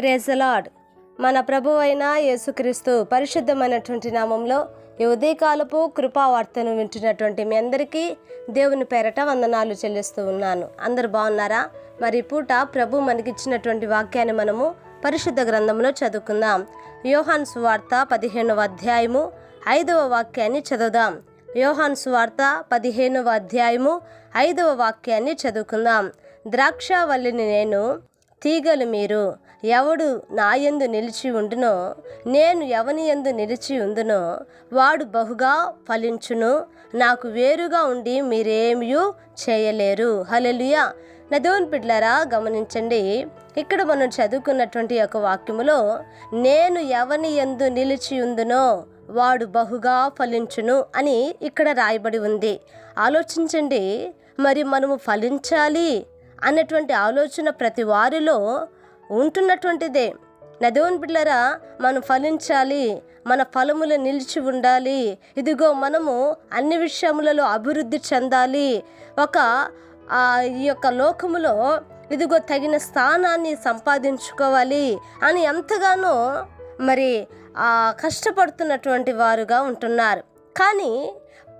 Praise the Lord మన ప్రభు అయిన యేసుక్రీస్తు పరిశుద్ధమైనటువంటి నామంలో ఈ ఉదయకాలపు కృపావార్తను వింటున్నటువంటి మీ అందరికీ దేవుని పేరట వందనాలు చెల్లిస్తూ ఉన్నాను. అందరు బాగున్నారా? మరి పూట ప్రభు మనకిచ్చినటువంటి వాక్యాన్ని మనము పరిశుద్ధ గ్రంథంలో చదువుకుందాం. యోహాన్ సువార్త పదిహేనవ అధ్యాయము ఐదవ వాక్యాన్ని చదువుదాం. యోహాన్ సువార్త పదిహేనవ అధ్యాయము ఐదవ వాక్యాన్ని చదువుకుందాం. ద్రాక్షావల్లిని నేను తీగలు మీరు ఎవడు నాయందు నిలిచి ఉండునో నేను ఎవని ఎందు నిలిచి ఉందునో వాడు బహుగా ఫలించును. నాకు వేరుగా ఉండి మీరేమీ చేయలేరు. హలెలుయా నదోన్ పిడ్లరా గమనించండి. ఇక్కడ మనం చదువుకున్నటువంటి ఒక వాక్యములో నేను ఎవని ఎందు నిలిచి ఉందునో వాడు బహుగా ఫలించును అని ఇక్కడ రాయబడి ఉంది. ఆలోచించండి. మరి మనము ఫలించాలి? అన్నటువంటి ఆలోచన ప్రతి వారిలో ఉంటున్నటువంటిదే. నదోన్ బిడ్డరా మనం ఫలించాలి మన ఫలములు నిలిచి ఉండాలి. ఇదిగో మనము అన్ని విషయములలో అభివృద్ధి చెందాలి. ఒక ఆ, ఈ యొక్క లోకములో ఇదిగో తగిన స్థానాన్ని సంపాదించుకోవాలి అని ఎంతగానో మరి ఆ, కష్టపడుతున్నటువంటి వారుగా ఉంటున్నారు. కానీ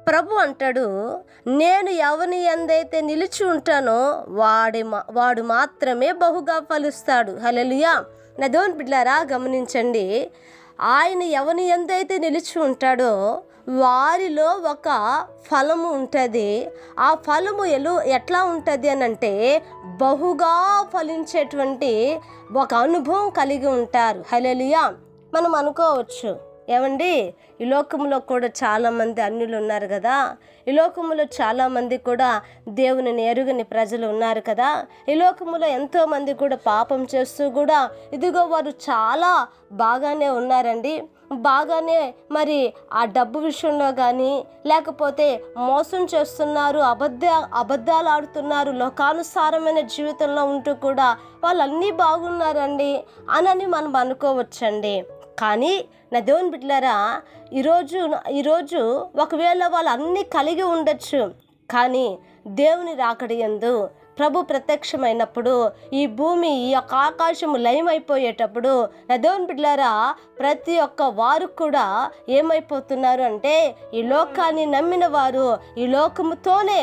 ప్రభు అంటాడు నేను ఎవరిని ఎందైతే నిలిచి ఉంటానో వాడి మా- వాడు మాత్రమే బహుగా ఫలిస్తాడు. హలలుయా నదోన్ బిడ్లారా గమనించండి. ఆయన ఎవని ఎందైతే నిలిచి ఉంటాడో వారిలో ఒక ఫలము ఉంటుంది. ఆ ఫలము ఎలు ఎట్లా ఉంటుంది అని అంటే బహుగా ఫలించేటువంటి ఒక అనుభవం కలిగి ఉంటారు. హలలియా మనం అనుకోవచ్చు ఏమండి? ఈ లోకంలో కూడా చాలామంది అన్యులు ఉన్నారు కదా? ఈ లోకంలో చాలామంది కూడా దేవుని ఎరుగని ప్రజలు ఉన్నారు కదా? ఈ లోకములో ఎంతోమంది కూడా పాపం చేస్తూ కూడా ఇదిగో వారు చాలా బాగానే ఉన్నారండి. బాగానే మరి ఆ డబ్బు విషయంలో కానీ లేకపోతే మోసం చేస్తున్నారు అబద్ధ అబద్ధాలు ఆడుతున్నారు లోకానుసారమైన జీవితంలో ఉంటూ కూడా వాళ్ళు అన్నీ బాగున్నారండి అనని మనం అనుకోవచ్చండి. కానీ నా దేవుని బిడ్డలారా ఈరోజు ఈరోజు ఒకవేళ వాళ్ళు అన్నీ కలిగి ఉండొచ్చు కానీ దేవుని రాకడి ఎందు ప్రభు ప్రత్యక్షమైనప్పుడు ఈ భూమి ఈ యొక్క ఆకాశము లయమైపోయేటప్పుడు నా దేవుని బిడ్డలారా ప్రతి ఒక్క వారు కూడా ఏమైపోతున్నారు అంటే ఈ లోకాన్ని నమ్మిన వారు ఈ లోకముతోనే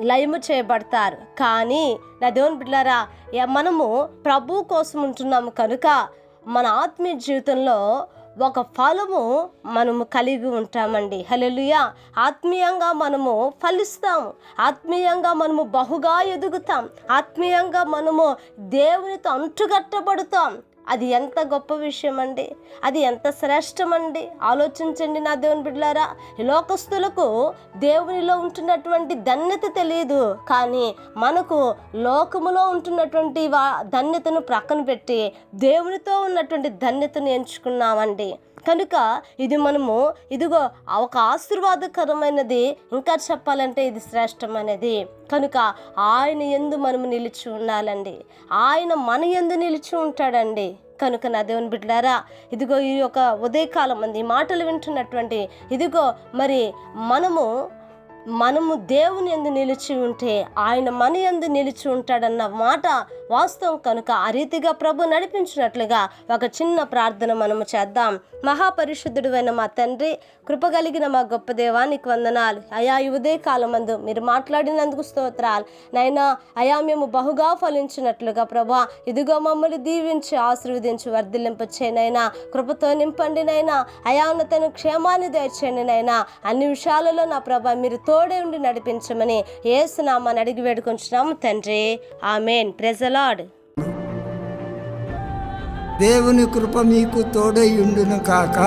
లయము చేయబడతారు. కానీ నా దేవుని బిడ్డారా మనము ప్రభు కోసం ఉంటున్నాము కనుక మన ఆత్మీయ జీవితంలో ఒక ఫలము మనము కలిగి ఉంటామండి. హలలుయా ఆత్మీయంగా మనము ఫలిస్తాము ఆత్మీయంగా మనము బహుగా ఎదుగుతాం. ఆత్మీయంగా మనము దేవునితో అంటుగట్టబడుతాం అది ఎంత గొప్ప విషయం అండి అది ఎంత శ్రేష్టమండి? ఆలోచించండి నా దేవుని బిడ్డలారా. లోకస్తులకు దేవునిలో ఉంటున్నటువంటి ధన్యత తెలియదు కానీ మనకు లోకములో ఉంటున్నటువంటి వా ధన్యతను ప్రక్కన పెట్టి దేవునితో ఉన్నటువంటి ధన్యతను ఎంచుకున్నామండి. కనుక ఇది మనము ఇదిగో ఒక ఆశీర్వాదకరమైనది. ఇంకా చెప్పాలంటే ఇది శ్రేష్టమైనది. కనుక ఆయన ఎందు మనము నిలిచి ఉండాలండి. ఆయన మన ఎందు నిలిచి ఉంటాడండి. కనుక నా దేవుని బిడ్డారా ఇదిగో ఈ యొక్క ఉదయకాలం మంది మాటలు వింటున్నటువంటి ఇదిగో మరి మనము మనము దేవుని ఎందు నిలిచి ఉంటే ఆయన మన ఎందు నిలిచి ఉంటాడన్న మాట వాస్తవం కనుక ఆ రీతిగా ప్రభు నడిపించినట్లుగా ఒక చిన్న ప్రార్థన మనము చేద్దాం. మహాపరిశుద్ధుడు అయిన మా తండ్రి కృపగలిగిన మా గొప్ప దేవానికి వందనాలు. అయా ఈ కాలమందు మీరు మాట్లాడినందుకు స్తోత్రాలు. నైనా అయా మేము బహుగా ఫలించినట్లుగా ప్రభా ఇదిగో మమ్మల్ని దీవించి ఆశీర్వదించి వర్ధిల్లింపు చేయనైనా కృపతో నింపండి నైనా అయానతను క్షేమాన్ని దయచేయండి నైనా. అన్ని విషయాలలో నా ప్రభా మీరు తోడే ఉండి నడిపించమని ఏసునామాని అడిగి వేడుకుంటున్నాము తండ్రి. ఆమెన్. ప్రెజలాడ్ దేవుని కృప మీకు తోడై ఉండును కాక.